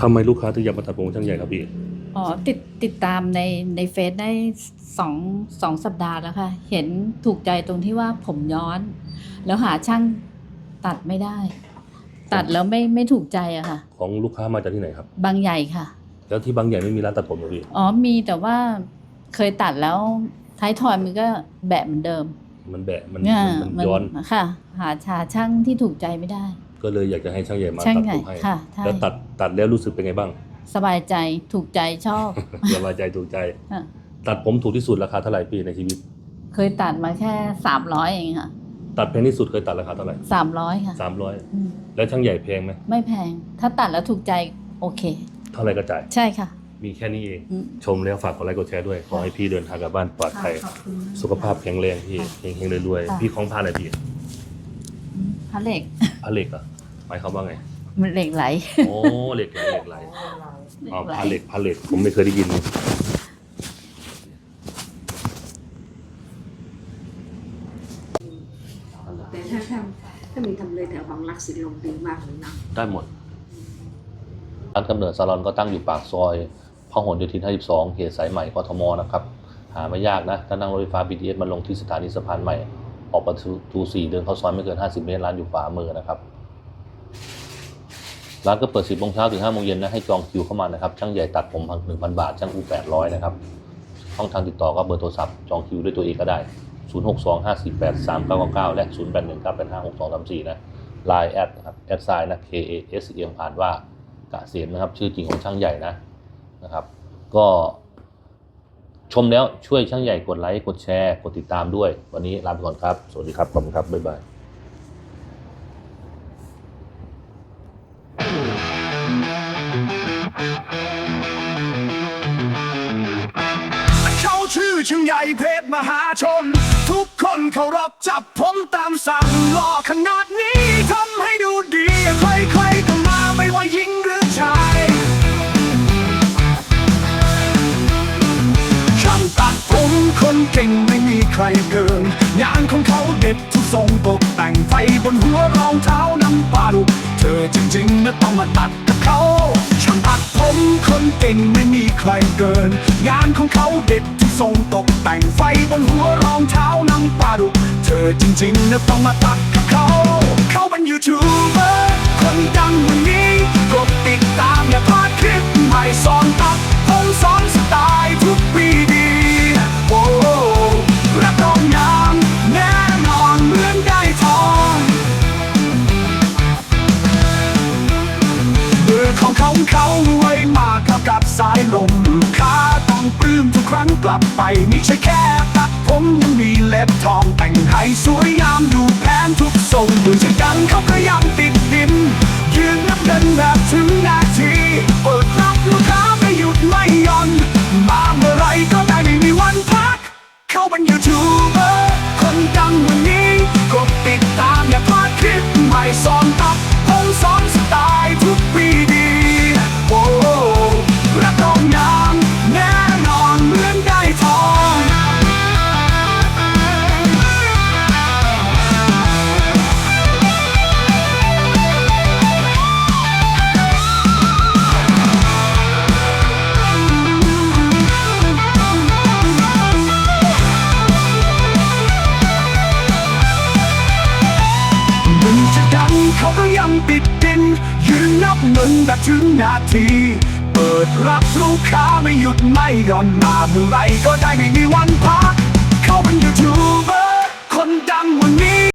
ทำไมลูกค้าถึงอยากมาตัดผมช่างใหญ่ครับพี่ อ๋อติดติดตามในในเฟซได้สองสองสัปดาห์แล้วค่ะ เห็นถูกใจตรงที่ว่าผมย้อน แล้วหาช่างตัดไม่ได้ ตัดแล้วไม่ไม่ถูกใจอะค่ะ ของลูกค้ามาจากที่ไหนครับ บางใหญ่ค่ะ แล้วที่บางใหญ่ไม่มีร้านตัดผมเหรอพี่ อ๋อมีแต่ว่าเคยตัดแล้วท้ายทอยมันก็แบะเหมือนเดิมมันแบะมันเนี่ยมันมันย้อน ค่ะ หาชาช่างที่ถูกใจไม่ได้ ก็เลยอยากจะให้ช่างใหญ่มาช่างตัดใหญ่ผมให้ ค่ะใช่แล้วตัดตัดแล้วรู้สึกเป็นไงบ้าง สบายใจถูกใจชอบ สบายใจถูกใจ ค่ะ ตัดผมถูกที่สุดราคาเท่าไหร่พี่ในชีวิต เคยตัดมาแค่สามร้อยเองค่ะตัดแพงที่สุดเคยตัดราคาเท่าไหร่สามร้อยค่ะสามร้อยอืมแล้วช่างใหญ่แพงไหมไม่แพง ถ้าตัดแล้วถูกใจโอเค เท่าไหร่ก็จ่าย ใช่ค่ะมีแค่นี้เอง อืม ชมแล้วฝากกดไลค์กดแชร์ด้วย ขอให้พี่เดินทางกลับบ้านปลอดภัยขอบคุณมากสุขภาพแข็งแรงพี่เฮงๆรวยค่ะ ๆพี่ของพาอะไรพี่อืมพระเหล็กพระเหล็กเหรอะ หมายความว่าไง มันเหล็กไหล โอ้เหล็กไหลเหล็กไหลอ๋อไหลพาเหล็กพาเหล็กผมไม่เคยได้ยิน แต่ถ้าทำถ้ามีทำเลแถวบางรักสิลมดีมากเลยนะได้หมดร้านกำเนิดซาลอนก็ตั้งอยู่ปากซอยพหลโยธิน 52 เขตสายใหม่กทมนะครับ หาไม่ยากนะ ถ้านั่งรถไฟฟ้า BTS มาลงที่สถานีสะพานใหม่ ออกประตู4เดินเข้าซอยไม่เกิน 50 เมตร ร้านอยู่ขวามือนะครับ ร้านก็เปิด 10โมงเช้าถึง5โมงเย็นนะให้จองคิวเข้ามานะครับช่างใหญ่ตัดผมพัน1,000บาทช่างอู800นะครับช่องทางติดต่อก็เบอร์โทรศัพท์จองคิวด้วยตัวเองก็ได้ 0625483999 และ 0819856234 นะ Line แอดนะครับแอดไซน์นะ K A S E M อ่านว่ากะเสียมนะครับ ชื่อจริงของช่างใหญ่นะนะครับ ก็ชมแล้วช่วยช่างใหญ่กดไลค์กดแชร์ กดติดตามด้วย วันนี้ลาไปก่อนครับ สวัสดีครับขอบคุณครับ บ๊ายบาย ชื่อช่างใหญ่เพชรมหาชน ทุกคนเคารพจับผมตามสั่งหล่อขนาดนี้ทำให้ดูดีใครๆก็มาไม่ว่าหญิงหรือชายช่างตัดผมคนเก่งไม่มีใครเกิน งานของเขาเด็ดทุกทรงตกแต่งไฟบนหัวรองเท้าน้ำปลาดุกเธอจริงๆนะต้องมาตัด กิน งานของเขาเด็ดทุกทรงตกแต่งไฟบนหัวรองเท้าน้ำปลาดุกเธอจริงๆนะต้องมาตัดกับเขา เขาเป็นยูทูบเบอร์คนดังวันนี้กดติดตามอย่าพลาดคลิปใหม่สอนตัดผมสอนสไตล์ทุกปีดีโอ้รับรองงามแน่นอนเหมือนได้ทองมือของเขาเขารวยมากเท่ากับ สายลมขาต้องปลื้มทุกครั้งกลับไปไม่ใช่แค่ตัดผมยังมีเล็บทองแต่งให้สวยงามดูแพงทุกทรงดูจะกันเขาก็ยังติดดินยืนนับเดินแบบถึง ปิดดิน ยืนนับเงินแบบถึงนาที เปิดรับลูกค้าไม่หยุดไม่หย่อนมาเมื่อไรก็ได้ไม่มีวันพัก เขาเป็นยูทูบเบอร์คนดังวันนี้